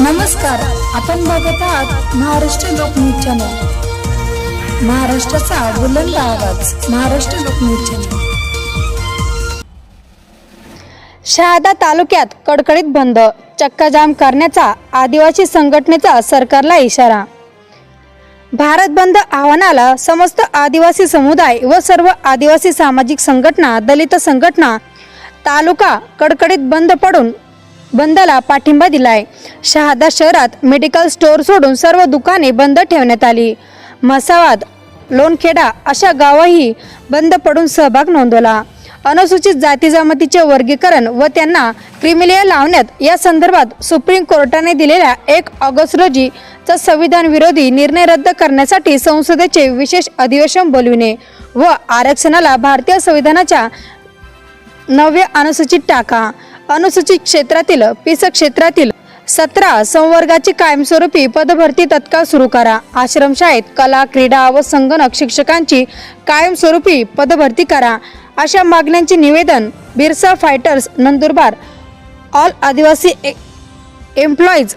नमस्कार आपण बघत आहात महाराष्ट्र लोकन्यूज चॅनल. महाराष्ट्राचा बुलंद आवाज महाराष्ट्र लोकन्यूज चॅनल. शहादा तालुक्यात कडकडीत बंद चक्काजाम करण्याचा आदिवासी संघटनेचा सरकारला इशारा. भारत बंद आव्हानाला समस्त आदिवासी समुदाय व सर्व आदिवासी सामाजिक संघटना दलित संघटना तालुका कडकडीत बंद पडून बंदला पाठिंबा दिलाय. शहादा शहरात मेडिकल स्टोअर सोडून सर्व दुकाने बंद ठेवण्यात आली. म्हसावाद लोणखेडा अशा गावही बंद पडून सहभाग नोंदवला. अनुसूचित जाती जमातीचे वर्गीकरण व त्यांना क्रिमिलिया लावण्यात या संदर्भात सुप्रीम कोर्टाने दिलेल्या एक ऑगस्ट रोजी चा संविधान विरोधी निर्णय रद्द करण्यासाठी संसदेचे विशेष अधिवेशन बोलविणे व आरक्षणाला भारतीय संविधानाच्या नव्या अनुसूचित टाका. अनुसूचित क्षेत्रातील पिस क्षेत्रातील सतरा संवर्गाची कायमस्वरूपी पदभरती तत्काळ सुरू करा. आश्रमशाळेत कला क्रीडा व संगणक शिक्षकांची कायमस्वरूपी पदभरती करा. अशा मागण्यांचे निवेदन Birsa fighters Nandurbar all Adivasi employees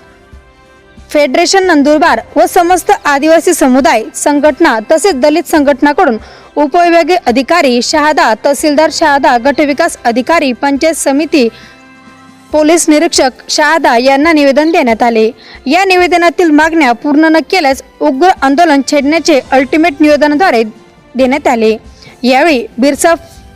federation Nandurbar व समस्त आदिवासी समुदाय संघटना तसेच दलित संघटनाकडून उपविभागीय अधिकारी शहादा तहसीलदार शहादा गटविकास अधिकारी पंचायत समिती पोलीस निरीक्षक शहादा यांना निवेदन देण्यात आले. या निवेदनातील मागण्या पूर्ण न केल्यास उग्र आंदोलन छेडण्याचे अल्टिमेट निवेदनाद्वारे देण्यात आले. यावेळी बिरसा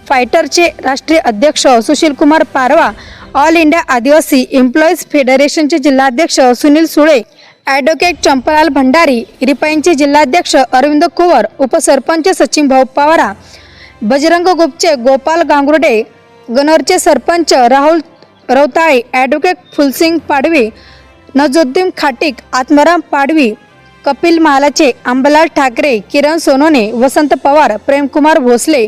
फायटरचे राष्ट्रीय अध्यक्ष Sushil Kumar Parva all India Adivasi employees फेडरेशनचे जिल्हाध्यक्ष सुनील सुळे ॲडव्होकेट चंपलाल भंडारी रिपाईंचे जिल्हाध्यक्ष अरविंद कुवर उपसरपंच सचिन भाऊ पवारा बजरंग गुप्तचे गोपाल गांगुर्डे गनोरचे सरपंच राहुल रवताळे ॲडव्होकेट फुलसिंग पाडवी नजुद्दीन खाटिक आत्माराम पाडवी कपिल महालाचे अंबलाल ठाकरे किरण सोनोने वसंत पवार प्रेमकुमार भोसले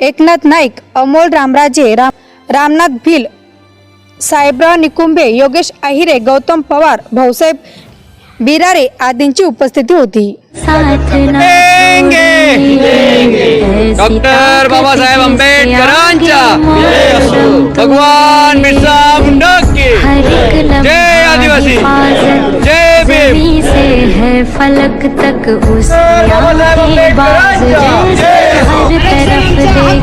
एकनाथ नाईक अमोल रामराजे राम रामनाथ भिल साहेबराव निकुंभे योगेश आहिरे गौतम पवार भाऊसाहेब बिरारे आदींची उपस्थिती होती. ना डॉक्टर बाबासाहेब आंबेडकरांच्या भगवान बिरसा मुंडा की जय आदिवासी. जय भीम. से है फलक तक उस बाज जैसे हर तरफ देखिए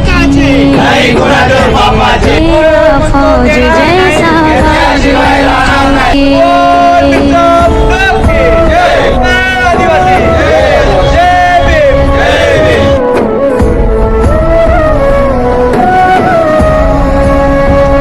फौज